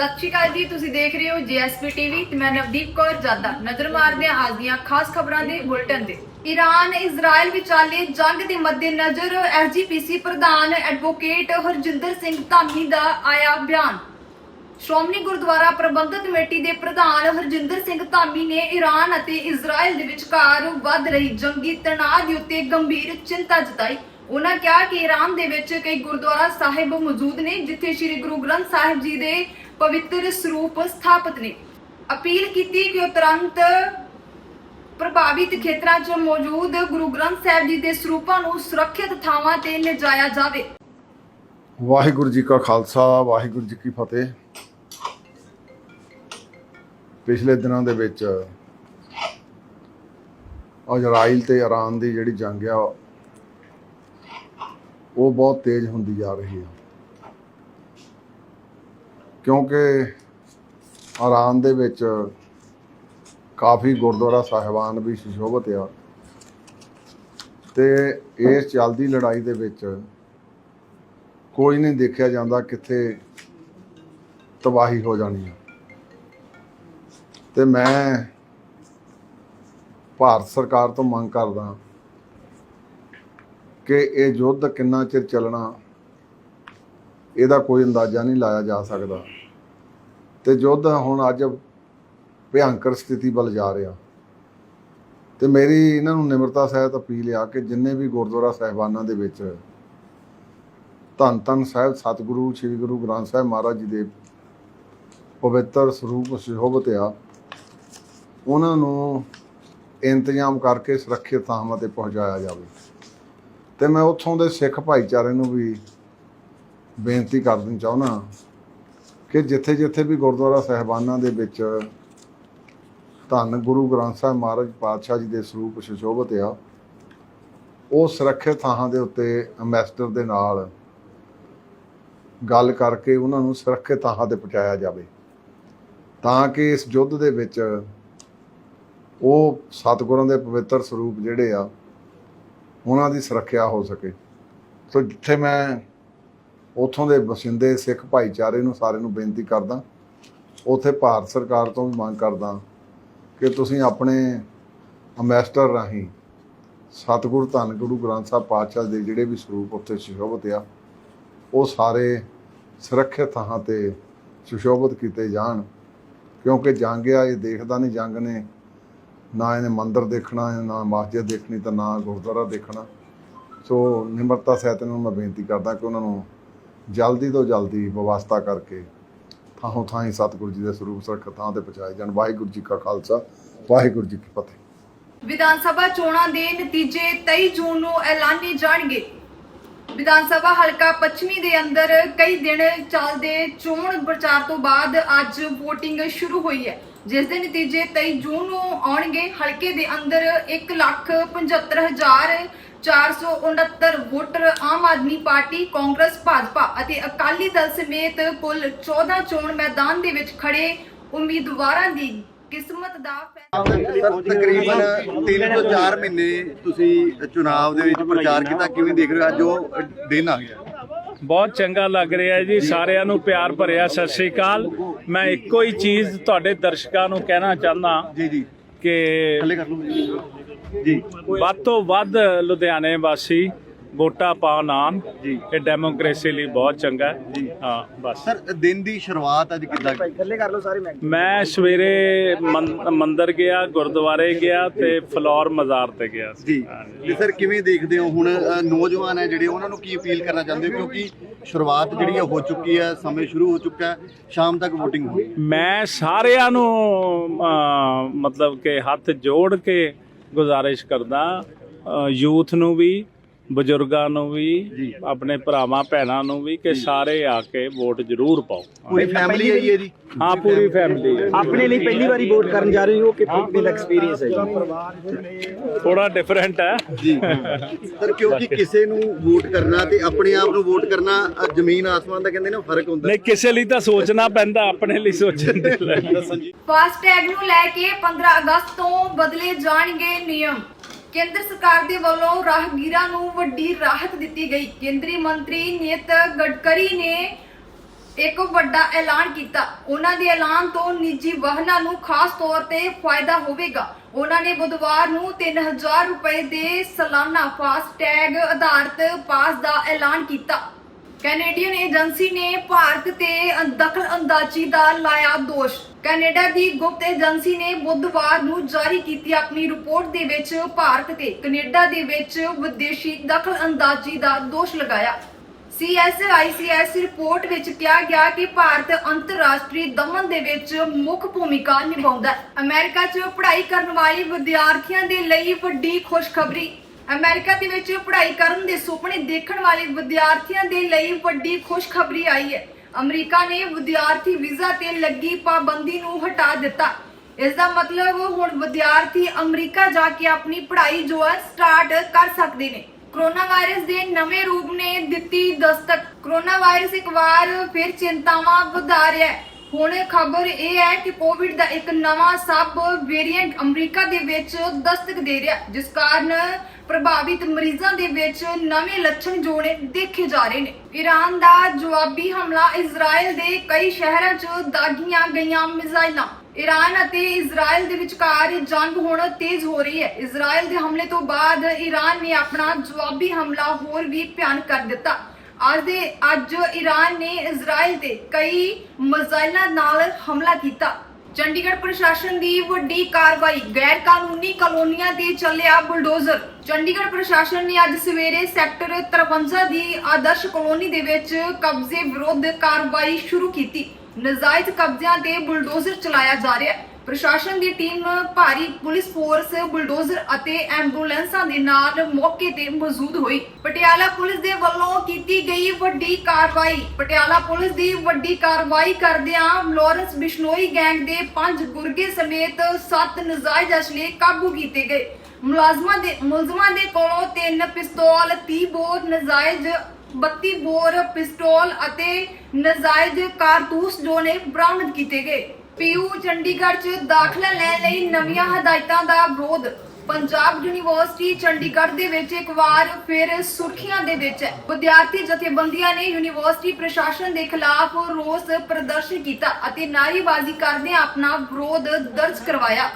ਸਤਿ ਸ਼੍ਰੀ ਅਕਾਲ ਜੀ, ਤੁਸੀਂ ਦੇਖ ਰਹੇ ਹੋ ਜੀਐਸਪੀ ਟੀਵੀ ਤੇ ਮੈਂ ਨਵਦੀਪ ਕੌਰ ਜਾਦਾ। ਨਜ਼ਰ ਮਾਰਦੇ ਹਾਂ ਅੱਜ ਦੀਆਂ ਖਾਸ ਖਬਰਾਂ ਦੇ ਬੁਲਟਨ ਦੇ ਈਰਾਨ ਇਜ਼ਰਾਈਲ ਵਿਚਾਲੇ ਜੰਗ ਦੇ ਮੱਦੇਨਜ਼ਰ ਐਸਜੀਪੀਸੀ ਪ੍ਰਧਾਨ ਐਡਵੋਕੇਟ ਹਰਜਿੰਦਰ ਸਿੰਘ ਧਾਮੀ ਦਾ ਆਇਆ ਬਿਆਨ। ਸ਼੍ਰੋਮਣੀ ਗੁਰਦੁਆਰਾ ਪ੍ਰਬੰਧਕ ਕਮੇਟੀ ਦੇ ਪ੍ਰਧਾਨ ਹਰਜਿੰਦਰ ਸਿੰਘ ਧਾਮੀ ਨੇ ਈਰਾਨ ਅਤੇ ਇਜ਼ਰਾਈਲ ਦੇ ਵਿਚਕਾਰ ਵੱਧ ਰਹੀ ਜੰਗੀ ਤਣਾਅ ਦੇ ਉੱਤੇ ਗੰਭੀਰ ਚਿੰਤਾ ਜਤਾਈ। ਉਹਨਾਂ ਕਿਹਾ ਕਿ ਈਰਾਨ ਦੇ ਵਿੱਚ ਕਈ ਗੁਰਦੁਆਰਾ ਸਾਹਿਬ ਮੌਜੂਦ ਨੇ, ਜਿੱਥੇ ਸ੍ਰੀ ਗੁਰੂ ਗ੍ਰੰਥ ਸਾਹਿਬ ਜੀ ਦੇ ਪਵਿੱਤਰ ਸਰੂਪ ਸਥਾਪਿਤ ਨੇ। ਅਪੀਲ ਕੀਤੀ ਕਿ ਉਹ ਤੁਰੰਤ ਪ੍ਰਭਾਵਿਤ ਖੇਤਰਾਂ 'ਚ ਮੌਜੂਦ ਗੁਰੂ ਗ੍ਰੰਥ ਸਾਹਿਬ ਜੀ ਦੇ ਸਰੂਪਾਂ ਨੂੰ ਸੁਰੱਖਿਅਤ ਥਾਵਾਂ ਤੇ ਲਿਜਾਇਆ ਜਾਵੇ। ਵਾਹਿਗੁਰੂ ਜੀ ਕਾ ਖਾਲਸਾ, ਵਾਹਿਗੁਰੂ ਜੀ ਕੀ ਫਤਿਹ। ਪਿਛਲੇ ਦਿਨਾਂ ਦੇ ਵਿੱਚ ਇਜ਼ਰਾਈਲ ਤੇ ਇਰਾਨ ਦੀ ਜਿਹੜੀ ਜੰਗ ਆ, ਉਹ ਬਹੁਤ ਤੇਜ਼ ਹੁੰਦੀ ਜਾ ਰਹੀ ਹੈ ਕਿਉਂਕਿ ਇਰਾਨ ਦੇ ਵਿੱਚ ਕਾਫੀ ਗੁਰਦੁਆਰਾ ਸਾਹਿਬਾਨ ਵੀ ਸੁਸ਼ੋਭਿਤ ਆ। ਤੇ ਇਸ ਚੱਲਦੀ ਲੜਾਈ ਦੇ ਵਿੱਚ ਕੋਈ ਨਹੀਂ ਦੇਖਿਆ ਜਾਂਦਾ ਕਿੱਥੇ ਤਬਾਹੀ ਹੋ ਜਾਣੀ ਹੈ ਤੇ ਮੈਂ ਭਾਰਤ ਸਰਕਾਰ ਤੋਂ ਮੰਗ ਕਰਦਾ ਕਿ ਇਹ ਯੁੱਧ ਕਿੰਨਾ ਚਿਰ ਚੱਲਣਾ ਇਹਦਾ ਕੋਈ ਅੰਦਾਜ਼ਾ ਨਹੀਂ ਲਾਇਆ ਜਾ ਸਕਦਾ। ਤੇ ਯੁੱਧ ਹੁਣ ਅੱਜ ਭਿਆਨਕ ਸਥਿਤੀ ਵੱਲ ਜਾ ਰਿਹਾ। ਤੇ ਮੇਰੀ ਇਹਨਾਂ ਨੂੰ ਨਿਮਰਤਾ ਸਹਿਤ ਅਪੀਲ ਆ ਕਿ ਜਿੰਨੇ ਵੀ ਗੁਰਦੁਆਰਾ ਸਾਹਿਬਾਨਾਂ ਦੇ ਵਿੱਚ ਧੰਨ ਧੰਨ ਸਾਹਿਬ, ਸਤਿਗੁਰੂ, ਸ੍ਰੀ ਗੁਰੂ ਗ੍ਰੰਥ ਸਾਹਿਬ ਮਹਾਰਾਜ ਜੀ ਦੇ ਪਵਿੱਤਰ ਸਰੂਪ ਸੁਸ਼ੋਭਿਤ ਆ, ਉਹਨਾਂ ਨੂੰ ਇੰਤਜ਼ਾਮ ਕਰਕੇ ਸੁਰੱਖਿਅਤ ਥਾਵਾਂ ਤੇ ਪਹੁੰਚਾਇਆ ਜਾਵੇ। ਤੇ ਮੈਂ ਉੱਥੋਂ ਦੇ ਸਿੱਖ ਭਾਈਚਾਰੇ ਨੂੰ ਵੀ ਬੇਨਤੀ ਕਰਨੀ ਚਾਹੁੰਦਾ ਕਿ ਜਿੱਥੇ ਜਿੱਥੇ ਵੀ ਗੁਰਦੁਆਰਾ ਸਾਹਿਬਾਨਾਂ ਦੇ ਵਿੱਚ ਧੰਨ ਗੁਰੂ ਗ੍ਰੰਥ ਸਾਹਿਬ ਮਹਾਰਾਜ ਪਾਤਸ਼ਾਹ ਜੀ ਦੇ ਸਰੂਪ ਸੁਸ਼ੋਭਿਤ ਆ, ਉਹ ਸੁਰੱਖਿਅਤ ਥਾਂ ਦੇ ਉੱਤੇ ਅੰਬੈਸਡਰ ਦੇ ਨਾਲ ਗੱਲ ਕਰਕੇ ਉਹਨਾਂ ਨੂੰ ਸੁਰੱਖਿਅਤ ਥਾਂ ਤੇ ਪਹੁੰਚਾਇਆ ਜਾਵੇ, ਤਾਂ ਕਿ ਇਸ ਯੁੱਧ ਦੇ ਵਿੱਚ ਉਹ ਸਤਿਗੁਰਾਂ ਦੇ ਪਵਿੱਤਰ ਸਰੂਪ ਜਿਹੜੇ ਆ, ਉਹਨਾਂ ਦੀ ਸੁਰੱਖਿਆ ਹੋ ਸਕੇ। ਸੋ ਜਿੱਥੇ ਮੈਂ ਉਥੋਂ ਦੇ ਵਸਿੰਦੇ ਸਿੱਖ ਭਾਈਚਾਰੇ ਨੂੰ ਸਾਰੇ ਨੂੰ ਬੇਨਤੀ ਕਰਦਾ। ਉਥੇ ਭਾਰਤ ਸਰਕਾਰ ਤੋਂ ਵੀ ਮੰਗ ਕਰਦਾ ਕਿ ਤੁਸੀਂ ਆਪਣੇ ਅੰਬੈਸਡਰ ਰਾਹੀਂ ਸਤਿਗੁਰੂ ਧੰਨ ਗੁਰੂ ਗ੍ਰੰਥ ਸਾਹਿਬ ਪਾਤਸ਼ਾਹ ਦੇ ਜਿਹੜੇ ਵੀ ਸਰੂਪ ਉੱਥੇ ਸੁਸ਼ੋਭਿਤ ਆ, ਉਹ ਸਾਰੇ ਸੁਰੱਖਿਅਤ ਥਾਂ ਤੇ ਸੁਸ਼ੋਭਿਤ ਕੀਤੇ ਜਾਣ। ਕਿਉਂਕਿ ਜੰਗ ਆ, ਇਹ ਦੇਖਦਾ ਨਹੀਂ ਜੰਗ ਨੇ ਨਾ ਇਹਨੇ ਮੰਦਿਰ ਦੇਖਣਾ, ਨਾ ਮਸਜਿਦ ਦੇਖਣੀ ਤਾਂ ਨਾ ਗੁਰਦੁਆਰਾ ਦੇਖਣਾ। ਸੋ ਨਿਮਰਤਾ ਸਹਿਤ ਨੂੰ ਮੈਂ ਬੇਨਤੀ ਕਰਦਾ ਕਿ ਉਹਨਾਂ ਨੂੰ ਜਲਦੀ ਤੋਂ ਜਲਦੀ ਵਿਵਸਥਾ ਕਰਕੇ ਥਾਂ ਥਾਂ ਹੀ ਸਤਿਗੁਰੂ ਜੀ ਦੇ ਸਰੂਪ ਸੁਰੱਖਿਅਤ ਥਾਂ ਤੇ ਪਹੁੰਚਾਏ ਜਾਣ। ਵਾਹਿਗੁਰੂ ਜੀ ਕਾ ਖਾਲਸਾ, ਵਾਹਿਗੁਰੂ ਜੀ ਕੀ ਫਤਿਹ। ਵਿਧਾਨ ਸਭਾ ਚੋਣਾਂ ਦੇ ਨਤੀਜੇ 23 ਜੂਨ ਨੂੰ ਐਲਾਨੇ ਜਾਣਗੇ। ਵਿਧਾਨ ਸਭਾ ਹਲਕਾ ਪੱਛਮੀ ਦੇ ਅੰਦਰ ਕਈ ਦਿਨ ਚੱਲਦੇ ਚੋਣ ਪ੍ਰਚਾਰ ਤੋਂ ਬਾਅਦ ਅੱਜ VOTING ਸ਼ੁਰੂ ਹੋਈ ਹੈ। ਜਿਸ ਦੇ ਨਤੀਜੇ 23 ਜੂਨ ਨੂੰ ਆਉਣਗੇ। ਹਲਕੇ ਦੇ ਅੰਦਰ 175469 ਵੋਟਰ ਆਮ ਆਦਮੀ ਪਾਰਟੀ ਕਾਂਗਰਸ ਭਾਜਪਾ ਅਤੇ ਅਕਾਲੀ ਦਲ ਸਮੇਤ ਕੁੱਲ 14 ਚੋਣ ਮੈਦਾਨ ਦੇ ਵਿੱਚ ਖੜੇ ਉਮੀਦਵਾਰਾਂ ਦੀ ਕਿਸਮਤ ਦਾ ਫੈਸਲਾ। ਸਰ ਤਕਰੀਬਨ 3 ਤੋਂ 4 ਮਹੀਨੇ ਤੁਸੀਂ ਚੁਣਾਵ ਦੇ ਵਿੱਚ ਪ੍ਰਚਾਰ ਕੀਤਾ ਕਿਵੇਂ ਦੇਖ ਰਹੇ ਹੋ? ਅੱਜ ਉਹ ਦਿਨ ਆ ਗਿਆ। ਬਹੁਤ ਚੰਗਾ ਲੱਗ ਰਿਹਾ ਹੈ ਜੀ ਸਾਰਿਆਂ ਨੂੰ ਪਿਆਰ ਭਰਿਆ ਸਤਿ ਸ੍ਰੀ ਅਕਾਲ। ਮੈਂ ਇੱਕੋ ਹੀ ਚੀਜ਼ ਤੁਹਾਡੇ ਦਰਸ਼ਕਾਂ ਨੂੰ ਕਹਿਣਾ ਚਾਹੁੰਦਾ ਜੀ ਜੀ। ਕਿ ਥੱਲੇ ਕਰ ਲਓ। ਜੀ। ਵੱਧ ਤੋਂ ਵੱਧ ਲੁਧਿਆਣੇ ਵਾਸੀ ਵੋਟਾਂ ਪਾਉਣ ਆਉਣ। ਜੀ। ਇਹ ਡੈਮੋਕ੍ਰੇਸੀ ਲਈ ਬਹੁਤ ਚੰਗਾ ਹੈ। ਜੀ। ਹਾਂ ਬਸ। ਸਰ ਦਿਨ ਦੀ ਸ਼ੁਰੂਆਤ ਅੱਜ ਕਿੱਦਾਂ? ਮੈਂ ਸਵੇਰੇ ਮੰ- ਮੰਦਿਰ ਗਿਆ ਗੁਰਦੁਆਰੇ ਗਿਆ ਤੇ ਫਲੋਰ ਮਜ਼ਾਰ ਤੇ ਗਿਆ। ਸੀ। ਜੀ। ਤੇ ਸਰ ਕਿਵੇਂ ਦੇਖਦੇ ਹੋ ਹੁਣ ਨੌਜਵਾਨ ਹੈ ਜਿਹੜੇ ਉਹਨਾਂ ਨੂੰ ਕੀ ਅਪੀਲ ਕਰਨਾ ਚਾਹੁੰਦੇ ਹੋ? ਕਿਉਂਕਿ ਸ਼ੁਰੂਆਤ ਜਿਹੜੀ ਹੈ ਹੋ ਚੁੱਕੀ ਹੈ ਸਮੇਂ ਸ਼ੁਰੂ ਹੋ ਚੁੱਕਾ ਹੈ ਸ਼ਾਮ ਤੱਕ VOTING ਹੋਣੀ ਮੈਂ ਸਾਰਿਆਂ ਨੂੰ ਮਤਲਬ ਕਿ ਹੱਥ ਜੋੜ ਕੇ ਗੁਜ਼ਾਰਿਸ਼ ਕਰਦਾ ਯੂਥ ਨੂੰ ਵੀ ਬਜ਼ੁਰਗਾਂ ਨੂੰ ਵੀ। ਆਪਣੇ ਭਰਾਵਾਂ ਭੈਣਾਂ ਨੂੰ ਵੀ ਕਿ ਸਾਰੇ ਆ ਕੇ ਵੋਟ ਜ਼ਰੂਰ ਪਾਓ। ਪੂਰੀ ਫੈਮਿਲੀ ਆਈ ਹੈ ਜੀ। ਹਾਂ ਪੂਰੀ ਫੈਮਿਲੀ ਆਪਣੇ ਲਈ ਪਹਿਲੀ ਵਾਰੀ ਵੋਟ ਕਰਨ ਜਾ ਰਹੇ ਹੋ ਕਿ ਕਿੰਨਾ ਐਕਸਪੀਰੀਅੰਸ ਹੈ ਜੀ? ਥੋੜਾ ਡਿਫਰੈਂਟ ਹੈ। ਜੀ। ਸਰ ਕਿਉਂਕਿ ਕਿਸੇ ਨੂੰ ਵੋਟ ਕਰਨਾ ਤੇ ਆਪਣੇ ਆਪ ਨੂੰ ਵੋਟ ਕਰਨਾ ਜ਼ਮੀਨ ਆਸਮਾਨ ਦਾ ਕਹਿੰਦੇ ਨੇ ਫ਼ਰਕ ਹੁੰਦਾ। ਨਹੀਂ ਕਿਸੇ ਲਈ ਤਾਂ ਸੋਚਣਾ ਪੈਂਦਾ ਆਪਣੇ ਲਈ ਸੋਚਣ ਦੇ ਲਈ ਫਾਸਟੈਗ ਨੂੰ ਲੈ ਕੇ 15 ਅਗਸਤ ਤੋਂ ਬਦਲੇ ਜਾਣਗੇ ਨਿਯਮ। ਕੇਂਦਰ ਸਰਕਾਰ ਦੇ ਵੱਲੋਂ ਰਾਹਗੀਰਾਂ ਨੂੰ ਵੱਡੀ ਰਾਹਤ ਦਿੱਤੀ ਗਈ। ਕੇਂਦਰੀ ਮੰਤਰੀ ਨਿਤ ਗਡਕਰੀ ਨੇ ਇੱਕ ਵੱਡਾ ਐਲਾਨ ਕੀਤਾ। ਉਹਨਾਂ ਦੇ ਐਲਾਨ ਤੋਂ ਨਿੱਜੀ ਵਾਹਨਾਂ ਨੂੰ ਖਾਸ ਤੌਰ ਤੇ ਫਾਇਦਾ ਹੋਵੇਗਾ। ਉਹਨਾਂ ਨੇ ਬੁੱਧਵਾਰ ਨੂੰ 3000 ਰੁਪਏ ਦੇ ਸਾਲਾਨਾ ਫਾਸਟ ਟੈਗ ਆਧਾਰਿਤ ਪਾਸ ਦਾ ਐਲਾਨ ਕੀਤਾ। ਕੈਨੇਡੀਅਨ ਏਜੰਸੀ ਨੇ ਭਾਰਤ ਤੇ ਦਖਲ ਅੰਦਾਜ਼ੀ ਦਾ ਲਾਇਆ ਦੋਸ਼। ਕੈਨੇਡਾ ਦੀ ਗੁਪਤ ਏਜੰਸੀ ਨੇ ਬੁੱਧਵਾਰ ਨੂੰ ਜਾਰੀ ਕੀਤੀ ਆਪਣੀ ਰਿਪੋਰਟ ਦੇ ਵਿੱਚ ਭਾਰਤ ਤੇ ਕੈਨੇਡਾ ਦੇ ਵਿੱਚ ਵਿਦੇਸ਼ੀ ਦਖਲ ਅੰਦਾਜ਼ੀ ਦਾ ਦੋਸ਼ ਲਗਾਇਆ। CSICS ਰਿਪੋਰਟ ਵਿੱਚ ਕਿਹਾ ਗਿਆ ਕਿ ਭਾਰਤ ਅੰਤਰਰਾਸ਼ਟਰੀ ਦਮਨ ਦੇ ਵਿੱਚ ਮੁੱਖ ਭੂਮਿਕਾ ਨਿਭਾਉਂਦਾ ਹੈ। ਅਮਰੀਕਾ 'ਚ ਪੜ੍ਹਾਈ ਕਰਨ ਵਾਲੇ ਵਿਦਿਆਰਥੀਆਂ ਦੇ ਲਈ ਵੱਡੀ ਖੁਸ਼ਖਬਰੀ। ਅਮਰੀਕਾ ਦੇ ਵਿੱਚ ਪੜ੍ਹਾਈ ਕਰਨ ਦੇ ਸੁਪਨੇ ਦੇਖਣ ਵਾਲੇ ਵਿਦਿਆਰਥੀਆਂ ਦੇ ਲਈ ਵੱਡੀ ਖੁਸ਼ਖਬਰੀ ਆਈ ਹੈ। ਅਮਰੀਕਾ ਨੇ ਵਿਦਿਆਰਥੀ ਵੀਜ਼ਾ ਤੇ ਲੱਗੀ ਪਾਬੰਦੀ ਨੂੰ ਹਟਾ ਦਿੱਤਾ। ਇਸ ਦਾ ਮਤਲਬ ਹੁਣ ਵਿਦਿਆਰਥੀ ਅਮਰੀਕਾ ਜਾ ਕੇ ਆਪਣੀ ਪੜ੍ਹਾਈ ਜੋ ਹੈ ਸਟਾਰਟ ਕਰ ਸਕਦੇ ਨੇ। ਕੋਰੋਨਾ ਵਾਇਰਸ ਦੇ ਨਵੇਂ ਰੂਪ ਨੇ ਦਿੱਤੀ ਦਸਤਕ। ਕਰੋਨਾ ਵਾਇਰਸ ਇੱਕ ਵਾਰ ਫਿਰ ਚਿੰਤਾਵਾਂ ਵਧਾ ਰਿਹਾ ਹੈ। ਹੁਣ ਖਬਰ ਇਹ ਹੈ ਕਿ ਕੋਵਿਡ ਦਾ ਇੱਕ ਨਵਾਂ ਸਬ ਵੇਰੀਐਂਟ ਅਮਰੀਕਾ ਦੇ ਵਿੱਚ ਦਸਤਕ ਦੇ ਰਿਹਾ ਜਿਸ ਕਾਰਨ ਪ੍ਰਭਾਵਿਤ ਮਰੀਜ਼ਾਂ ਦੇ ਵਿੱਚ ਨਵੇਂ ਲੱਛਣ ਜੋੜੇ ਦੇਖੇ ਜਾ ਰਹੇ ਨੇ। ਈਰਾਨ ਦਾ ਜਵਾਬੀ ਹਮਲਾ ਇਜ਼ਰਾਈਲ ਦੇ ਕਈ ਸ਼ਹਿਰਾਂ 'ਚ ਦਾਗੀਆਂ ਗਈਆਂ ਮਿਜ਼ਾਈਲਾਂ। ਈਰਾਨ ਅਤੇ ਇਜ਼ਰਾਈਲ ਦੇ ਵਿਚਕਾਰ ਜੰਗ ਹੁਣ ਤੇਜ਼ ਹੋ ਰਹੀ ਹੈ। ਇਜ਼ਰਾਈਲ ਦੇ ਹਮਲੇ ਤੋਂ ਬਾਅਦ ਈਰਾਨ ਨੇ ਆਪਣਾ ਜਵਾਬੀ ਹਮਲਾ ਹੋਰ ਵੀ ਭਿਆਨਕ ਕਰ ਦਿੱਤਾ। ਅੱਜ ਦੇ ਅੱਜ ਈਰਾਨ ਨੇ ਇਜ਼ਰਾਈਲ ਤੇ ਕਈ ਮਿਜ਼ਾਈਲਾਂ ਨਾਲ ਹਮਲਾ ਕੀਤਾ। ਚੰਡੀਗੜ੍ਹ ਪ੍ਰਸ਼ਾਸਨ ਦੀ ਵੱਡੀ ਕਾਰਵਾਈ ਗੈਰ ਕਾਨੂੰਨੀ ਕਲੋਨੀਆਂ ਤੇ ਚੱਲਿਆ ਬੁਲਡੋਜ਼ਰ। ਚੰਡੀਗੜ੍ਹ ਪ੍ਰਸ਼ਾਸਨ ਨੇ ਅੱਜ ਸਵੇਰੇ ਸੈਕਟਰ 53 ਦੀ ਆਦਰਸ਼ ਕਲੋਨੀ ਦੇ ਵਿੱਚ ਕਬਜ਼ੇ ਵਿਰੁੱਧ ਕਾਰਵਾਈ ਸ਼ੁਰੂ ਕੀਤੀ। ਨਜਾਇਜ਼ ਕਬਜ਼ਿਆਂ ਤੇ ਬੁਲਡੋਜ਼ਰ ਚਲਾਇਆ ਜਾ ਰਿਹਾ ਹੈ। ਪ੍ਰਸ਼ਾਸਨ ਦੀ ਟੀਮ ਭਾਰੀ ਪੁਲਿਸ ਫੋਰਸ, ਬੁਲਡੋਜ਼ਰ ਅਤੇ ਐਂਬੂਲੈਂਸਾਂ ਦੇ ਨਾਲ ਮੌਕੇ ਤੇ ਮੌਜੂਦ ਹੋਈ। ਪਟਿਆਲਾ ਪੁਲਿਸ ਦੇ ਵੱਲੋਂ ਕੀਤੀ ਗਈ ਵੱਡੀ ਕਾਰਵਾਈ। ਪਟਿਆਲਾ ਪੁਲਿਸ ਦੀ ਵੱਡੀ ਕਾਰਵਾਈ ਕਰਦਿਆਂ ਲਾਰੈਂਸ ਬਿਸ਼ਨੋਈ ਗੈਂਗ ਦੇ ਪੰਜ ਗੁਰਗੇ ਸਮੇਤ ਸੱਤ ਨਜਾਇਜ਼ ਅਸਲੇ ਕਾਬੂ ਕੀਤੇ ਗਏ। ਮੁਲਾਜ਼ਮਾਂ ਦੇ ਮੁਲਜ਼ਮਾਂ ਦੇ ਕੋਲੋਂ ਤਿੰਨ ਪਿਸਤੌਲ 30 ਬੋਰ ਨਜਾਇਜ਼ 32 ਬੋਰ, ਪਿਸਤੌਲ ਅਤੇ ਨਜਾਇਜ਼ ਕਾਰਤੂਸ ਜੋ ਨੇ ਬਰਾਮਦ ਕੀਤੇ ਗਏ। ਪੀਯੂ ਚੰਡੀਗੜ੍ਹ 'ਚ ਦਾਖਲਾ ਲੈਣ ਲਈ ਨਵੀਆਂ ਹਦਾਇਤਾਂ ਦਾ ਵਿਰੋਧ। ਪੰਜਾਬ ਯੂਨੀਵਰਸਿਟੀ ਚੰਡੀਗੜ੍ਹ ਦੇ ਵਿੱਚ ਇੱਕ ਵਾਰ ਫਿਰ ਸੁਰਖੀਆਂ ਦੇ ਵਿੱਚ ਹੈ। ਵਿਦਿਆਰਥੀ ਜਥੇਬੰਦੀਆਂ ਨੇ ਯੂਨੀਵਰਸਿਟੀ ਪ੍ਰਸ਼ਾਸਨ ਦੇ ਖਿਲਾਫ ਰੋਸ ਪ੍ਰਦਰਸ਼ਨ ਕੀਤਾ ਅਤੇ ਨਾਅਰੇਬਾਜ਼ੀ ਕਰਦਿਆਂ ਆਪਣਾ ਵਿਰੋਧ ਦਰਜ ਕਰਵਾਇਆ।